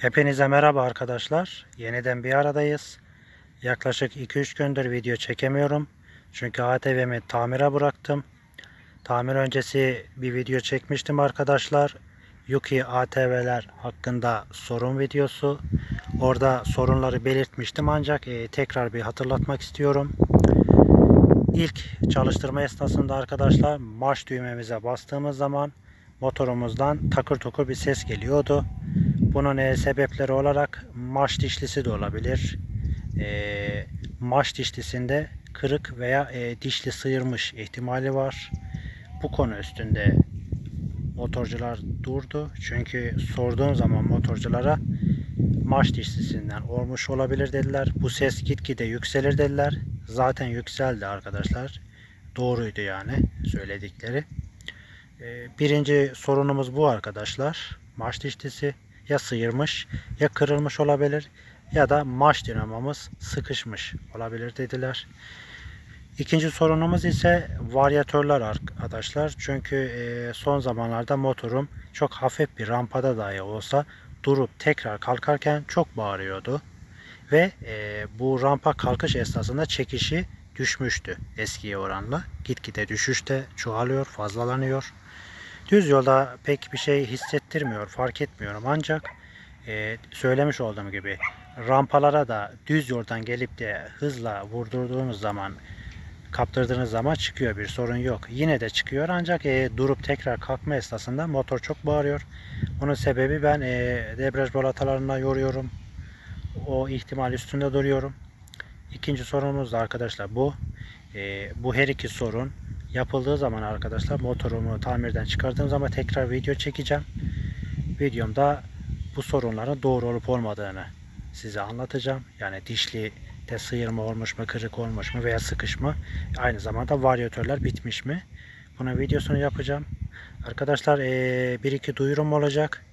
Hepinize merhaba arkadaşlar. Yeniden bir aradayız. Yaklaşık 2-3 gündür video çekemiyorum. Çünkü ATV'mi tamire bıraktım. Tamir öncesi bir video çekmiştim arkadaşlar. Yuki ATV'ler hakkında sorun videosu. Orada sorunları belirtmiştim ancak e, tekrar bir hatırlatmak istiyorum. İlk çalıştırma esnasında arkadaşlar marş düğmemize bastığımız zaman motorumuzdan takır tukur bir ses geliyordu. Bunun e, sebepleri olarak marş dişlisi de olabilir. E, marş dişlisinde kırık veya e, dişli sıyırmış ihtimali var. Bu konu üstünde motorcular durdu. Çünkü sorduğum zaman motorculara marş dişlisinden olmuş olabilir dediler. Bu ses gitgide yükselir dediler. Zaten yükseldi arkadaşlar. Doğruydu yani söyledikleri. E, birinci sorunumuz bu arkadaşlar. Marş dişlisi ya sıyırmış ya kırılmış olabilir ya da marş dinamomuz sıkışmış olabilir dediler. İkinci sorunumuz ise varyatörler arkadaşlar. Çünkü e, son zamanlarda motorum çok hafif bir rampada dahi olsa durup tekrar kalkarken çok bağırıyordu. Ve e, bu rampa kalkış esnasında çekişi düşmüştü eskiye oranla. Gitgide düşüşte çoğalıyor, fazlalanıyor. Düz yolda pek bir şey hissettirmiyor, fark etmiyorum. Ancak e, söylemiş olduğum gibi rampalara da düz yoldan gelip de hızla vurdurduğunuz zaman kaptırdığınız zaman çıkıyor bir sorun yok. Yine de çıkıyor ancak e, durup tekrar kalkma esnasında motor çok bağırıyor. Bunun sebebi ben e, debriyaj balatalarına yoruyorum. O ihtimal üstünde duruyorum. İkinci sorunumuz da arkadaşlar bu. E, bu her iki sorun yapıldığı zaman arkadaşlar motorumu tamirden çıkardığım zaman tekrar video çekeceğim. Videomda bu sorunların doğru olup olmadığını size anlatacağım. Yani dişli de sıyırma olmuş mu, kırık olmuş mu veya sıkış mı? Aynı zamanda varyatörler bitmiş mi? Bunun videosunu yapacağım. Arkadaşlar bir iki duyurum olacak.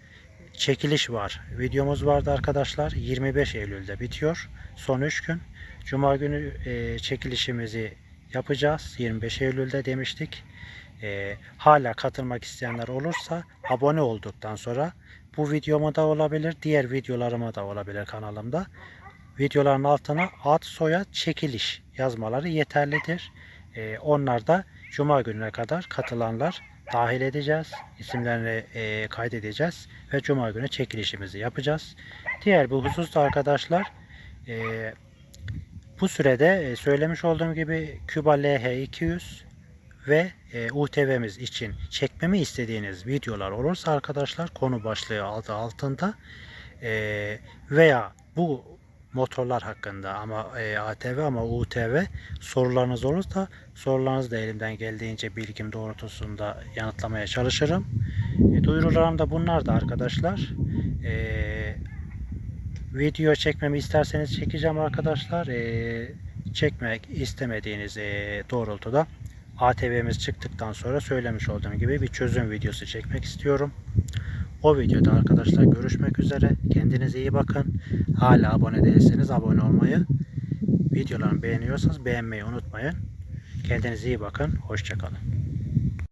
Çekiliş var. Videomuz vardı arkadaşlar. 25 Eylül'de bitiyor. Son 3 gün. Cuma günü çekilişimizi yapacağız. 25 Eylül'de demiştik. Ee, hala katılmak isteyenler olursa abone olduktan sonra bu videoma da olabilir, diğer videolarıma da olabilir kanalımda. Videoların altına ad, soyad, çekiliş yazmaları yeterlidir. Ee, onlar da Cuma gününe kadar katılanlar dahil edeceğiz. İsimlerini e, kaydedeceğiz ve Cuma günü çekilişimizi yapacağız. Diğer bir husus da arkadaşlar e, bu sürede e, söylemiş olduğum gibi Cuba LH200 ve e, UTV'miz için çekmemi istediğiniz videolar olursa arkadaşlar konu başlığı adı altında e, veya bu motorlar hakkında ama ATV ama UTV sorularınız olursa sorularınızı da elimden geldiğince bilgim doğrultusunda yanıtlamaya çalışırım. Duyurularım da bunlar da arkadaşlar. E, video çekmemi isterseniz çekeceğim arkadaşlar. E, çekmek istemediğiniz e, doğrultuda ATV'miz çıktıktan sonra söylemiş olduğum gibi bir çözüm videosu çekmek istiyorum. O videoda arkadaşlar görüşmek üzere. Kendinize iyi bakın. Hala abone değilseniz abone olmayı, videolarımı beğeniyorsanız beğenmeyi unutmayın. Kendinize iyi bakın. Hoşçakalın.